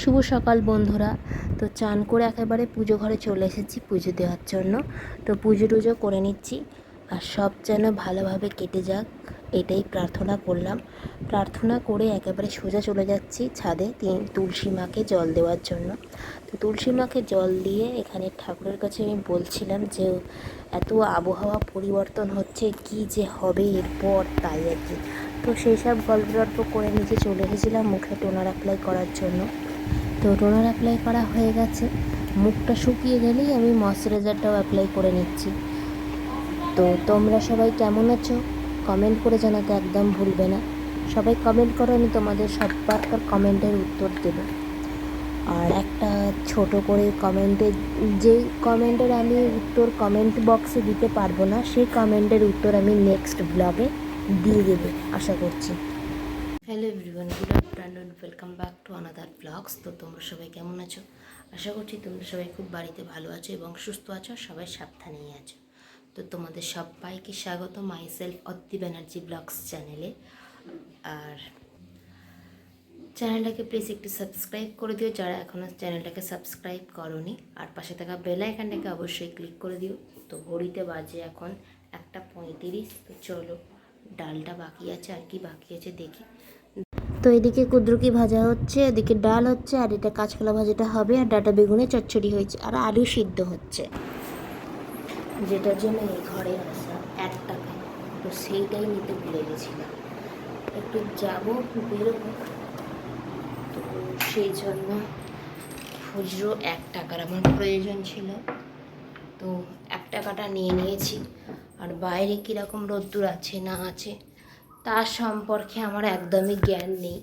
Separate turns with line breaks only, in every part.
শুভ সকাল বন্ধুরা। তো চান করে একেবারে পুজো ঘরে চলে এসেছি পুজো দেওয়ার জন্য। তো পুজো টুজো করে নিচ্ছি আর সব যেন ভালোভাবে কেটে যাক, এটাই প্রার্থনা করলাম। প্রার্থনা করে একেবারে সোজা চলে যাচ্ছি ছাদে তিন, তুলসী মাকে জল দেওয়ার জন্য। তো তুলসী মাকে জল দিয়ে এখানে ঠাকুরের কাছে আমি বলছিলাম যে, এত আবহাওয়া পরিবর্তন হচ্ছে, কি যে হবে এরপর তাই আর কি? তো সেই সব গল্প গল্প করে নিচে চলে এসেছিলাম মুখে টোনার অ্যাপ্লাই করার জন্য। তো টোনার অ্যাপ্লাই করা হয়ে গেছে। মুখটা শুকিয়ে গেলেই আমি ময়শ্চারাইজারটাও অ্যাপ্লাই করে নিচ্ছি। তো তোমরা সবাই কেমন আছো? কমেন্ট করে জানাতে একদম ভুলবে না। সবাই কমেন্ট করো, আমি তোমাদের সব্বার কমেন্টের উত্তর দেব। আর একটা ছোট করে কমেন্টে যেই কমেন্টের আমি উত্তর কমেন্ট বক্সে দিতে পারব না, সেই কমেন্টের উত্তর আমি নেক্সট ব্লগে দিয়ে দেবো, আশা করছি। Hello everyone good afternoon welcome back to another blogs তো তোমরা সবাই কেমন আছো? আশা করছি তোমরা সবাই খুব বাড়িতে ভালো আছো এবং সুস্থ আছো সবাই সাবধানেই আছো। তো তোমাদের সবাইকে স্বাগত myself Atti Banerjee blogs চ্যানেলে আর চ্যানেলটাকে প্লিজ একটু সাবস্ক্রাইব করে দিও, যারা এখনও চ্যানেলটাকে সাবস্ক্রাইব করনি। আর পাশে থাকা বেল আইকনটাকে অবশ্যই ক্লিক করে দিও। তো ঘড়িতে বাজে এখন একটা পঁয়ত্রিশ, তো চলো ডালটা বাকি আছে, আর কি বাকি আছে দেখি। তো এদিকে কুদ্রুকি ভাজা হচ্ছে, এদিকে ডাল হচ্ছে, আর এটা কাঁচকলা ভাজাটা হবে, আর ডাটা বেগুনে চচ্চড়ি হয়েছে, আর আলু সিদ্ধ হচ্ছে। যেটার জন্য এই ঘরে আসা এক টাকা। তো সেইটাই নিতে ভুলে গেছিলাম। একটু যাব, বেরোবো। তো সেই জন্য খুচরো এক টাকার আমার প্রয়োজন ছিল। তো এক টাকাটা নিয়ে নিয়েছি। আর বাইরে কীরকম রোদ্দুর আছে, না আছে তার সম্পর্কে আমার একদমই জ্ঞান নেই।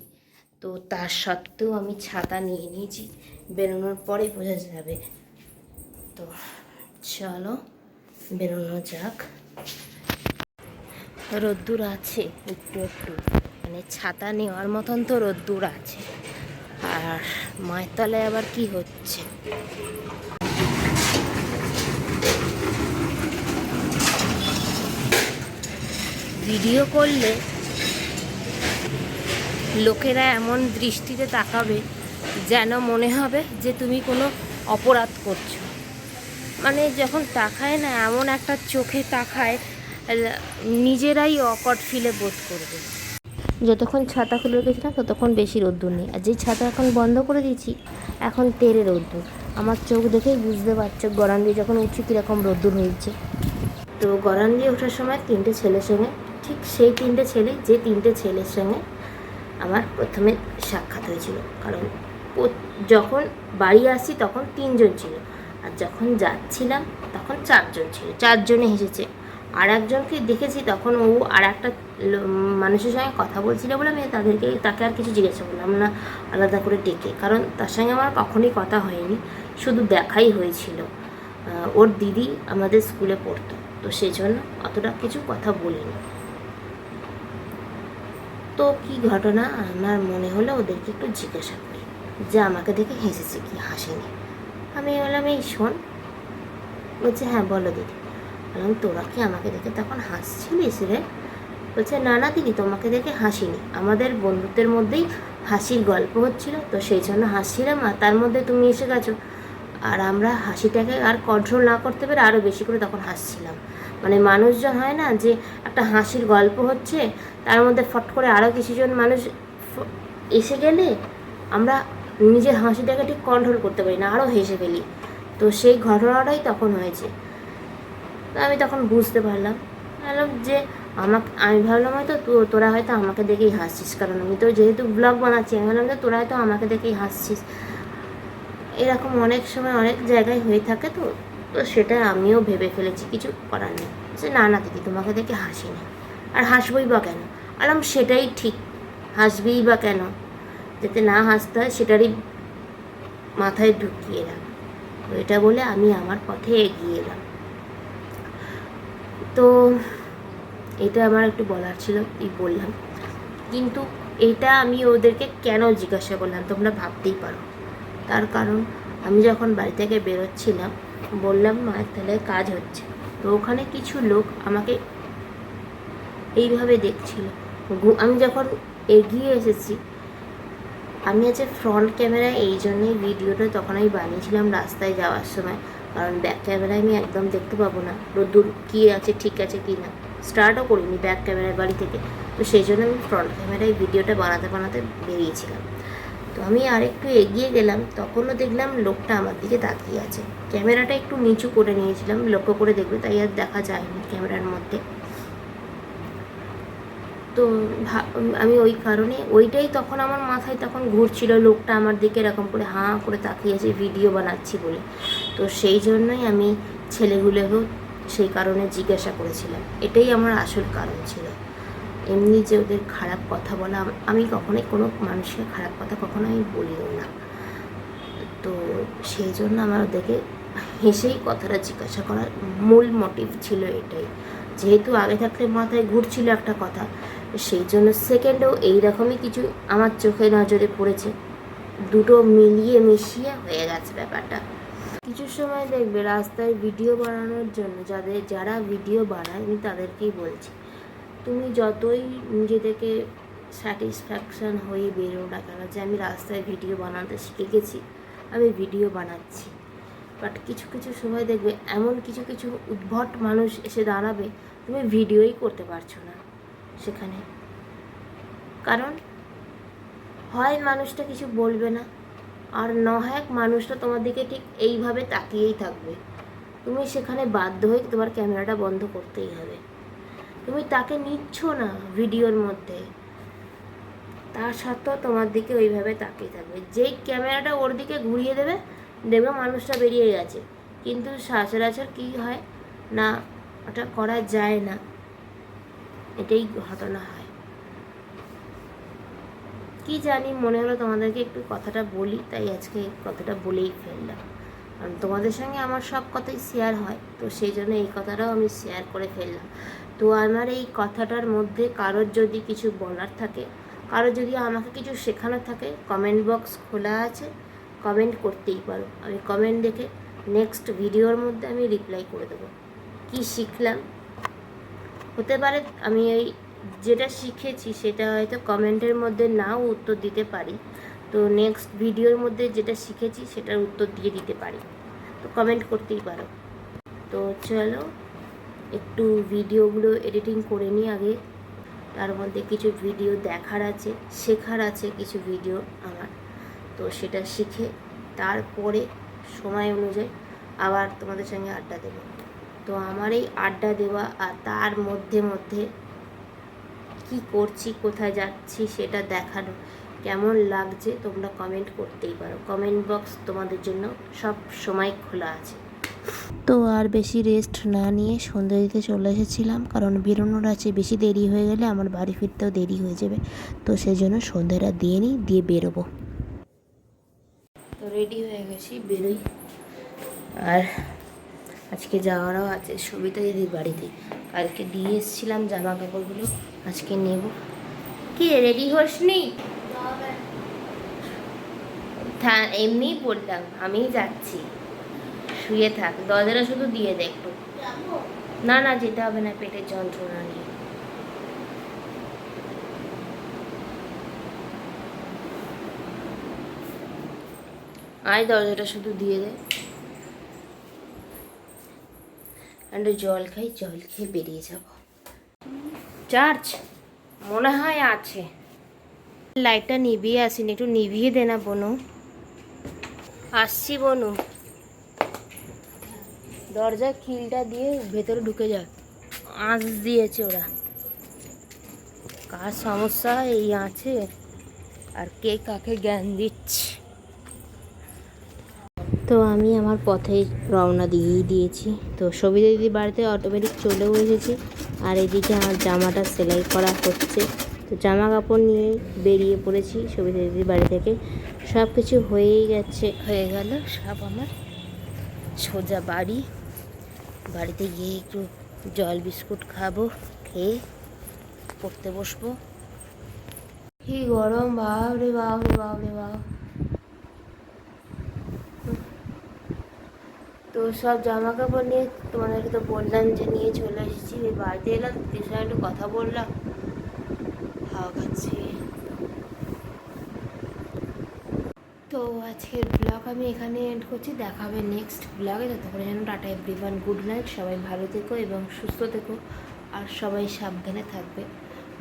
তো তার সত্ত্বেও আমি ছাতা নিয়ে নিয়েছি, বেরোনোর পরে বোঝা যাবে। তো চলো, বেরোনো যাক। রোদ্দুর আছে, একটু একটু। মানে ছাতা নেওয়ার মতন তো রোদ্দুর আছে। আর মায়ের তলায় আবার কি হচ্ছে? ভিডিও করলে লোকেরা এমন দৃষ্টিতে তাকাবে যেন মনে হবে যে তুমি কোনো অপরাধ করছ। মানে যখন তাকায় না, এমন একটা চোখে তাকায় নিজেরাই অকট ফিলে বোধ করবে। যতক্ষণ ছাতা খুলে রেখেছিলাম ততক্ষণ বেশি রোদ্দুর নেই। আর যেই ছাতা এখন বন্ধ করে দিয়েছি, এখন তেরে রোদ্দুর। আমার চোখ দেখেই বুঝতে পারছ, গরান দিয়ে যখন উঠছি, কীরকম রোদ্দুর হয়েছে। তো গরান দিয়ে ওঠার সময় তিনটে ছেলের সঙ্গে ঠিক সেই তিনটে ছেলে, যে তিনটে ছেলের সঙ্গে আমার প্রথমে সাক্ষাৎ হয়েছিল। কারণ যখন বাড়ি আসছি তখন তিনজন ছিল। আর যখন যাচ্ছিলাম তখন চারজন ছিল। চারজনে হেসেছে। আর একজনকে দেখেছি তখন ও আর একটা মানুষের সঙ্গে কথা বলছিল বলে আমি তাদেরকে, তাকে আর কিছু জিজ্ঞাসা করলাম না। আলাদা করে ডেকে। কারণ তার সঙ্গে আমার কখনোই কথা হয়নি। শুধু দেখাই হয়েছিল। ওর দিদি আমাদের স্কুলে পড়তো। তো সেই জন্য অতটা কিছু কথা বলিনি। তো কি ঘটনা? আমার মনে হলো ওদেরকে একটু জিজ্ঞাসা করি। যে আমাকে দেখে হেসেছে কি, হাসেনি। আমি বললাম, এই শোন। বলছে হ্যাঁ বলো দিদি। বললাম, তোরা কি আমাকে দেখে তখন হাসছিলিস রে? বলছে, না না দিদি, তোমাকে দেখে হাসিনি। আমাদের বন্ধুত্বের মধ্যেই হাসির গল্প হচ্ছিল, তো সেই জন্য হাসছিলাম আর তার মধ্যে তুমি এসে গেছো। আর আমরা হাসিটাকে আর কন্ট্রোল না করতে পেরে আরও বেশি করে তখন হাসছিলাম। মানে মানুষজন হয় না যে একটা হাসির গল্প হচ্ছে, তার মধ্যে ফট করে আরও কিছুজন মানুষ এসে গেলে আমরা নিজের হাসিটাকে ঠিক কন্ট্রোল করতে পারি না আরও হেসে ফেলি। তো সেই ঘটনাটাই তখন হয়েছে। তো আমি তখন বুঝতে পারলাম। ভাবলাম যে আমাকে, আমি ভাবলাম হয়তো তোরা হয়তো আমাকে দেখেই হাসছিস, কারণ আমি তো যেহেতু ব্লগ বানাচ্ছি, আমি ভাবলাম যে তোরা হয়তো আমাকে দেখেই হাসছিস। এরকম অনেক সময় অনেক জায়গায় হয়ে থাকে তো তো সেটা আমিও ভেবে ফেলেছি, কিছু করার নেই। সে, না না, দিদি, তোমাকে দেখে হাসি না আর হাসবই বা কেন? আলাম, সেটাই ঠিক। হাসবেই বা কেন? যাতে না হাসতে হয়, সেটারই মাথায় ঢুকিয়ে রাখ। তো এটা বলে আমি আমার পথে এগিয়ে এলাম। তো এটা আমার একটু বলার ছিল, এই বললাম। কিন্তু এটা আমি ওদেরকে কেন জিজ্ঞাসা করলাম, তোমরা ভাবতেই পারো। তার কারণ, আমি যখন বাড়ি থেকে বেরোচ্ছিলাম বললাম মায়ের তাহলে কাজ হচ্ছে। তো ওখানে কিছু লোক আমাকে এইভাবে দেখছিল। আমি যখন এগিয়ে এসেছি, আমি আছে ফ্রন্ট ক্যামেরা এই জন্যই ভিডিওটা তখন আমি বানিয়েছিলাম রাস্তায় যাওয়ার সময়। কারণ ব্যাক ক্যামেরায় আমি একদম দেখতে পাবো না। রোদ্দুর কী আছে, ঠিক আছে কি না? স্টার্টও করিনি ব্যাক ক্যামেরার বাড়ি থেকে। তো সেই জন্য আমি ফ্রন্ট ক্যামেরায় ভিডিওটা বানাতে বানাতে বেরিয়েছিলাম। আমি আরেকটু এগিয়ে গেলাম, তখনও দেখলাম লোকটা আমার দিকে তাকিয়ে আছে। ক্যামেরাটা একটু নিচু করে নিয়েছিলাম, লক্ষ্য করে দেখবে, তাই আর দেখা যায়নি ক্যামেরার মধ্যে। তো আমি ওই কারণে, ওইটাই তখন আমার মাথায় তখন ঘুরছিল, লোকটা আমার দিকে এরকম করে হাঁ করে তাকিয়ে আছে, ভিডিও বানাচ্ছি বলে। তো সেই জন্যই আমি ছেলেগুলোকেও সেই কারণে জিজ্ঞাসা করেছিলাম। এটাই আমার আসল কারণ ছিল। এমনি যে ওদের খারাপ কথা বলা, আমি কখনোই কোনো মানুষকে খারাপ কথা কখনো আমি বলিও না। তো সেই জন্য আমার ওদেরকে হেসেই কথাটা জিজ্ঞাসা করার মূল মোটিভ ছিল এটাই। যেহেতু আগে থাকলে মাথায় ঘুরছিল একটা কথা, সেই জন্য সেকেন্ডেও এইরকমই কিছু আমার চোখে নজরে পড়েছে। দুটো মিলিয়ে মিশিয়ে হয়ে গেছে ব্যাপারটা। কিছু সময় দেখবে রাস্তায় ভিডিও বানানোর জন্য যাদের, যারা ভিডিও বানায় আমি তাদেরকেই বলছি। তুমি যতই নিজেদেরকে স্যাটিসফ্যাকশান হয়ে বেরো না কেন, যে আমি রাস্তায় ভিডিও বানাতে শিখে গেছি আমি ভিডিও বানাচ্ছি। বাট কিছু কিছু সময় দেখবে এমন কিছু কিছু উদ্ভট মানুষ এসে দাঁড়াবে, তুমি ভিডিওই করতে পারছ না সেখানে। কারণ হয় মানুষটা কিছু বলবে না, আর নহেক মানুষটা তোমার দিকে ঠিক এইভাবে তাকিয়েই থাকবে। তুমি সেখানে বাধ্য হয়ে তোমার ক্যামেরাটা বন্ধ করতেই হবে। তুমি তাকে নিচ্ছ না ভিডিওর মধ্যে, তার সত্ত্বেও তোমার দিকে ওইভাবে তাকিয়ে থাকবে। যেই ক্যামেরাটা ওর দিকে ঘুরিয়ে দেবে, দেখবে মানুষটা বেরিয়ে গেছে। কিন্তু সচরাচর কী হয় না, ওটা করা যায় না। এটাই ঘটনা হয়। কি জানি, মনে হলো তোমাদেরকে একটু কথাটা বলি, তাই আজকে কথাটা বলেই ফেললাম। কারণ তোমাদের সঙ্গে আমার সব কথাই শেয়ার হয়, তো সেই জন্য এই কথাটাও আমি শেয়ার করে ফেললাম। তো আমার এই কথাটার মধ্যে কারোর যদি কিছু বলার থাকে, কারোর যদি আমাকে কিছু শেখানোর থাকে কমেন্ট বক্স খোলা আছে কমেন্ট করতেই পারো। আমি কমেন্ট দেখে নেক্সট ভিডিওর মধ্যে আমি রিপ্লাই করে দেবো। কি শিখলাম? হতে পারে আমি এই যেটা শিখেছি সেটা হয়তো কমেন্টের মধ্যে নাও উত্তর দিতে পারি। তো নেক্সট ভিডিওর মধ্যে যেটা শিখেছি সেটার উত্তর দিয়ে দিতে পারি। তো কমেন্ট করতেই পারো। তো চলো একটু ভিডিওগুলো এডিটিং করে নিই আগে। তার মধ্যে কিছু ভিডিও দেখার আছে, শেখার আছে কিছু ভিডিও আমার। তো সেটা শিখে তারপরে সময় অনুযায়ী আবার তোমাদের সঙ্গে আড্ডা দেবো। তো আমার এই আড্ডা দেওয়া আর তার মধ্যে মধ্যে কি করছি, কোথায় যাচ্ছি সেটা দেখানো কেমন লাগছে তোমরা কমেন্ট করতেই পারো। কমেন্ট বক্স তোমাদের জন্য সব সময় খোলা আছে। তো আর বেশি রেস্ট না নিয়ে সন্ধ্যে দিতে চলে এসেছিলাম। কারণ বেরোনোর আছে বেশি দেরি হয়ে গেলে আমার বাড়ি ফিরতেও দেরি হয়ে যাবে। তো সেই জন্য সন্ধ্যাটা দিয়ে নিই দিয়ে বেরোবো। তো রেডি হয়ে গেছি বেরোই। আর আজকে যাওয়ারও আছে সবিতা দিদির বাড়িতে। কালকে দিয়ে এসেছিলাম জামা কাপড়গুলো আজকে নেব। কি রেডি হোস নি থা- এমনিই বললাম আমি যাচ্ছি। শুয়ে থাক, দরজাটা শুধু দিয়ে দে একটু। না না, যেতে হবে না, পেটের যন্ত্রণা নিয়ে। আয়, দরজাটা শুধু দিয়ে দে। একটু জল খাই, জল খেয়ে বেরিয়ে যাব। চার্জ মনে হয় আছে। লাইটটা নিভিয়ে আসিনি, একটু নিভিয়ে দে না, বনু। আসছি, বনু। দরজা খিলটা দিয়ে ভেতরে ঢুকে যায়। আঁচ দিয়েছে ওরা। কার সমস্যা? এই আছে আর কে কাকে জ্ঞান দিচ্ছে? তো আমি আমার পথে রওনা দিয়েই দিয়েছি। তো সবিতা দিদির বাড়িতে অটোমেটিক চলেও এসেছি। আর এদিকে আমার জামাটা সেলাই করা হচ্ছে। তো জামা কাপড় নিয়ে বেরিয়ে পড়েছি সবিতা দিদির বাড়ি থেকে। সব কিছু হয়েই গেছে। হয়ে গেল সব আমার সোজা বাড়ি। বাড়িতে গিয়ে একটু জল বিস্কুট খাব, খেয়ে পড়তে বসবো। কি গরম, বাপ রে বাপ রে বাপ রে বাপ। তো সব জামা কাপড় নিয়ে তোমাদেরকে তো বললাম যে নিয়ে চলে এসেছি, বাড়িতে এলাম দিদির সঙ্গে একটু কথা বললাম। হাওয়া খাচ্ছি। তো আজকের ব্লগ আমি এখানে এন্ড করছি। দেখা হবে নেক্সট ব্লগে ততক্ষণে যেন টাটা এভরিওয়ান গুড নাইট সবাই ভালো থেকো এবং সুস্থ থেকো আর সবাই সাবধানে থাকবে।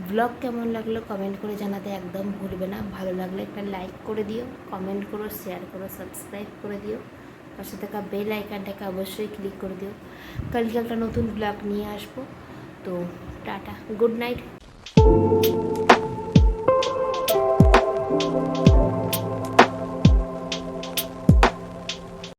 ব্লগ কেমন লাগল কমেন্ট করে জানাতে একদম ভুলবে না। ভালো লাগলে একটা লাইক করে দিও কমেন্ট করো শেয়ার করো সাবস্ক্রাইব করে দিও। পাশে থাকা বেল আইকনটাকে অবশ্যই ক্লিক করে দিও। কালকে একটা নতুন ব্লগ নিয়ে আসব। তো টাটা গুড নাইট